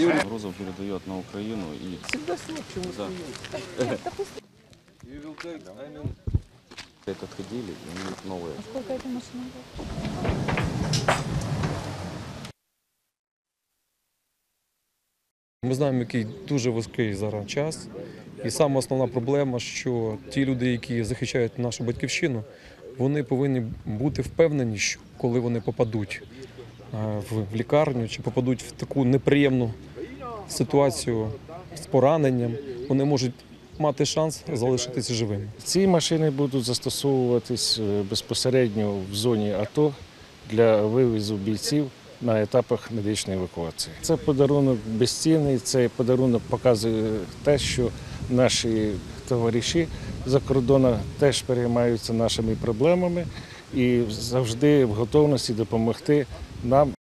Юрий. Розов передает на Украину и Всегда с лучшим Да. You will take, I mean, это отходили, и у них новые. Сколько этой машины было? Ми знаємо, який дуже важкий зараз час. І саме основна проблема, що ті люди, які захищають нашу батьківщину, вони повинні бути впевнені, що коли вони попадуть е, в лікарню чи попадуть в таку неприємну ситуацію з пораненням, вони можуть мати шанс залишитися живими. Ці машини будуть застосовуватись е, безпосередньо в зоні АТО для вивезу бійців на етапах медичної евакуації. Це подарунок безцінний, цей подарунок показує те, що наші товариші за кордоном теж переймаються нашими проблемами і завжди в готовності допомогти нам